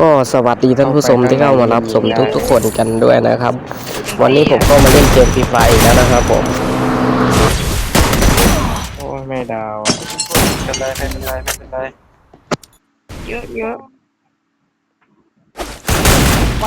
ก็สวัสดีท่านผู้ชมที่เข้ามารับชมทุกๆคนกันด้วยนะครับ วันนี้ผมก็มาเล่นเกมฟรีไฟอีกแล้วนะครับผม โอ้ยไม่ดาวอะไม่เป็นไรไม่เป็นไรไม่เป็นไรเยอะเยอะไป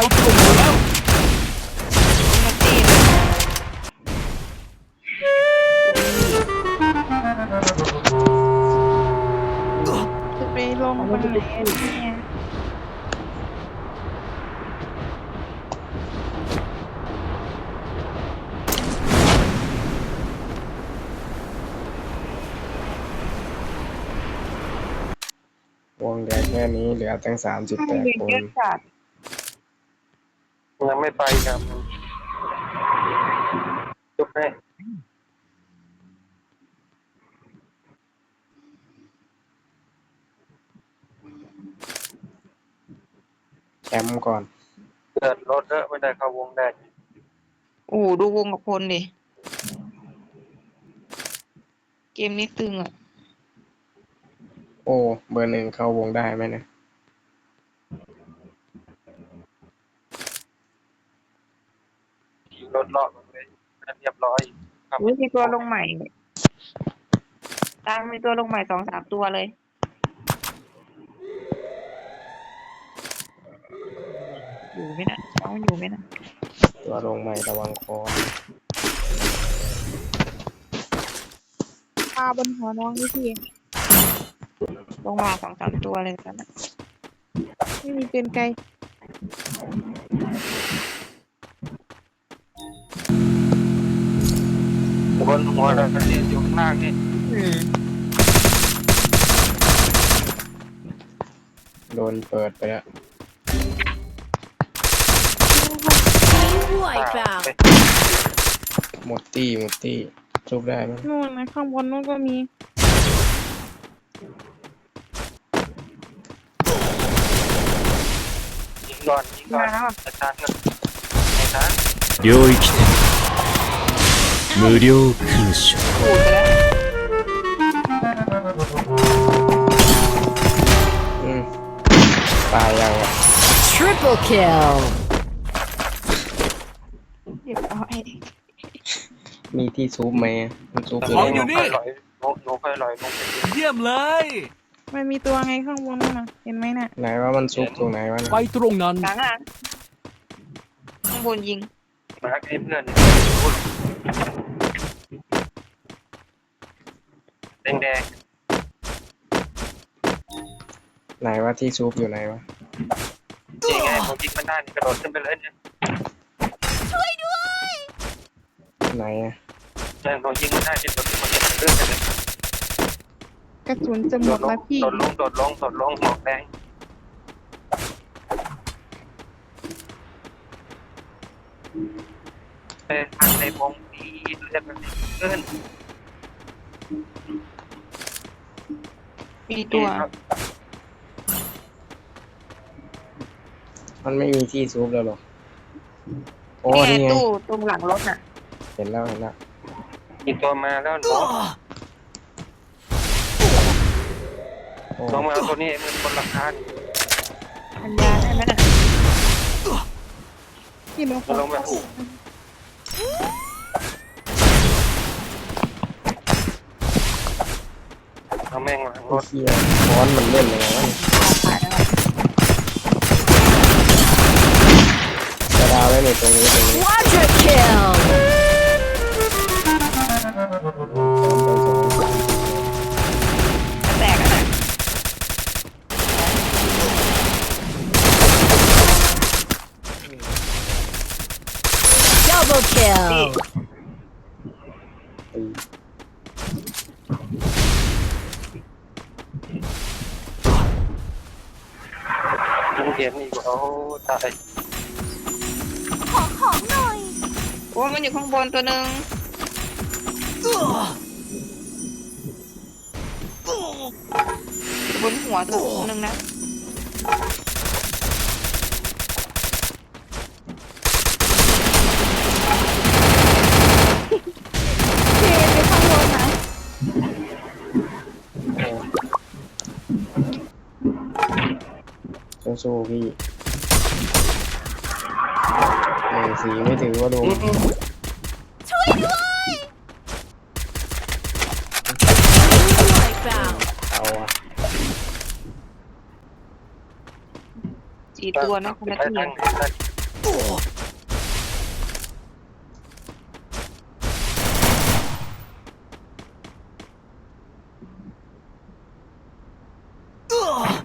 วงเหลือแค่นี้เหลือตั้งสามสิบแปดเรียนคเยนอะจัดยังไม่ไปครับยกให้แชมป์ก่อน เกิดรถเยอะไม่ได้เข้าวงได้โอ้โหดูวงกับพลดิ เกมนี้ตึงอะ โอ้เบอร์หนึ่งเข้าวงได้ไหมเนี่ยรถเลาะเลยเรียบร้อยครับอุ้ยมีตัวลงใหม่ ตามมีตัวลงใหม่สองสามตัวเลย อยู่ไหมนะน้องอยู่ไหมนะตัวลงใหม่ระวังคอปาบนหัวน้องนี่พี่ ลงมาสองสามตัวเลยกันนะไม่มีเป็นไกลบนหัวเราเนี่ยอยู่ข้างล่างนี่อืมโดนเปิดไปแล้ว Wipeout ไปหมดตี้หมดตี้ชุบได้ไหมนู่นนะข้างบนนู่นก็มี ยิง ก่อนยิงก่อน มาแล้วอะ อาจารย์ก่อนไอ้นะ 領域展無料空所 ปูดไปแล้ว อืมตายยังอ่ะ Triple kill เรียบร้อย มีที่ซุปไหมมันซุปอยู่ ข ไห องอยู่ น นี่ ลอยหนูหนูค่อยลอยลงไปยิง เยี่ยมเลย มันมีตัวไงข้างบนนู่นน่ะเห็นไหมน่ะไหนว่ามันซุปตรงไหนวะเนี่ยไปตรงนั้น หลังอะข้างบนยิงมาร์คให้เพื่อนแดงแดงไหนว่าที่ซุปอยู่ไหนวะๆนี่ไงผมยิงมันได้นี่กระโดดขึ้นไปเลยเนี่ยไหนอะเนี่ยผมยิงมันได้ที่โดดขึ้นมาเนี่ยเลื่อนไปเลย กระสุนจะหมโดดดลแล้วงพี่ โดดลงโดดลงโดดลงหมอกแดงเอ้ยทางในวงนี้เลือดมันขึ้นมีตัว มันไม่มีที่ซุปแล้วหรอ โอ้นี่ไงนี่ไงตู้ตรงหลังรถน่ะ เห็นแล้วเห็นแล้วมีตัวมาแล้วหนูโอ้ ลงมาเอาตัวนี้มันบนหลังคาอันยาได้ไหมน่ะพี่มันคงลงแบบเอาแม่งหลังรถเฮียค้อนมันเล่นยังไงวะเนี่ยขายแล้วจะดาวไว้ในตรงนี้ตรงนี้ Quadra kill ลุงเขียนอีกว่าโอ้ตายโอ้ยมันอยู่ข้างบนตัวหนึ่งบนหัวตัวหนึ่งนะเจไปข้างบนนะ โอ้สู้พี่หนึ่งสีไม่ถือว่าลุง Wipeout. เอาอะสี่ตัวนะคนละได้ทีทั้งได้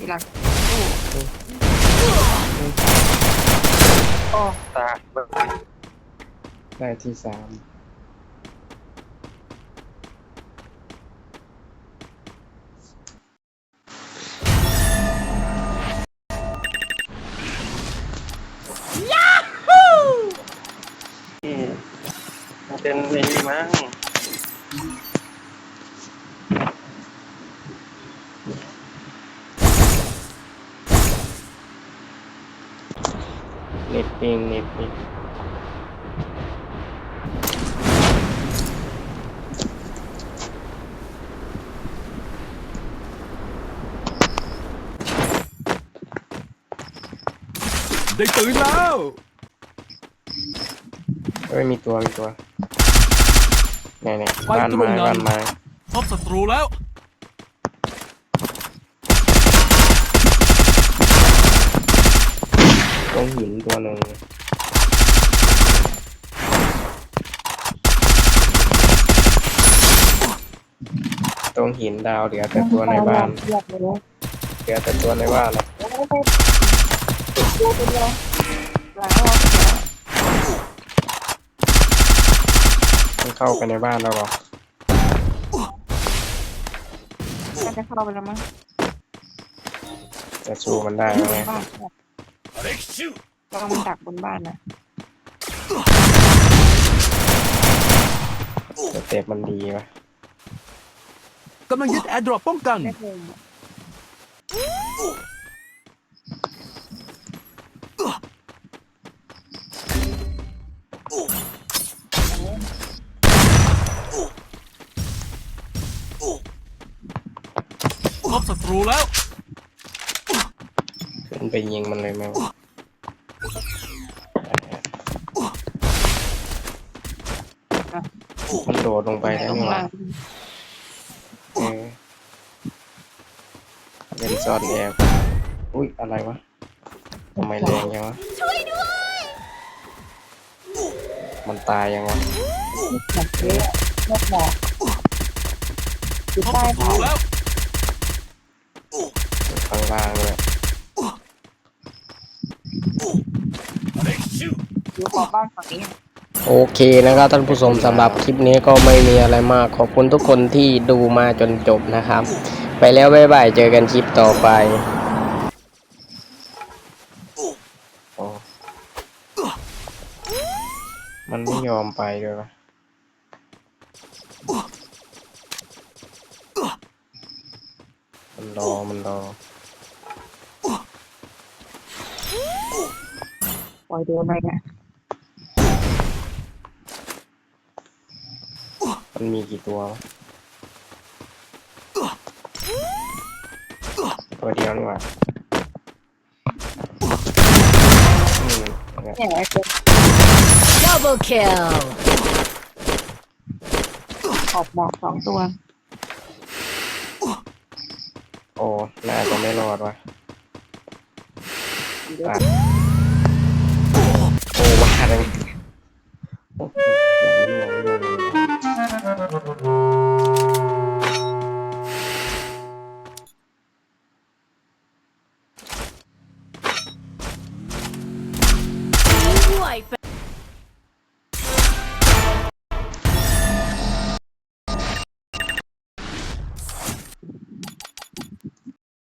ทีหลังโอ้ ตาเบิกได้ที่สามที่มันเป็น ไอ้นี่มั้งเน็ตเองเน็ตเองได้ตื่นแล้วเอ้ยมีตัวมีตัวไหนไหนไปบ้านตรงไม้นั้นบ้านไม้พบศัตรูแล้ว รงหินตัวหนึ่งตรงหินดาวเหลือแต่ตัวในบ้านเรียบเลยเหลือแต่ตัวในบ้านเลยตัวเดียวหลังเรามันเข้าไปในบ้านแล้วเหรอน่าจะเข้าไปแล้วมั้งจะสู้มันได้ไหม บ้านกำลังมันดักบนบ้านนะสเต็ปมันดีปะกำลังยึดแอร์ดรอปป้องกันไม่เคยอะพบศัตรูแล้วขึ้น ไปยิงมันเลยไหมวะมันโดดลงไปได้ลงไหมวะล่างเออเป็นซ่อนแอบอุ้ยอะไรวะทำไมแรงยังวะมันตายยังวะหนักเยอะนกหมอกอยู่พบใต้ศัตรูบ้านแล้วข้างล่างเลย อยู่ขอบบ้านฝั่งนี้โอเคนะครับท่านผู้ชมสำหรับคลิปนี้ก็ไม่มีอะไรมากขอบคุณทุกคนที่ดูมาจนจบนะครับ ไปแล้วบ๊ายบายเจอกันคลิปต่อไปโอ้มันไม่ยอมไปเลยวะมันรอมันรอปล่อยเดินไปเนี่ย มันมีกี่ตัววะตัวเดียวนี่หว่าอืมเนี่ยเนี่ยไอ้ตัว Double kill. ขอบหมอกสองตัว โอ้ น่าจะไม่รอดวะตัดโอ้ว่าเล Thank you.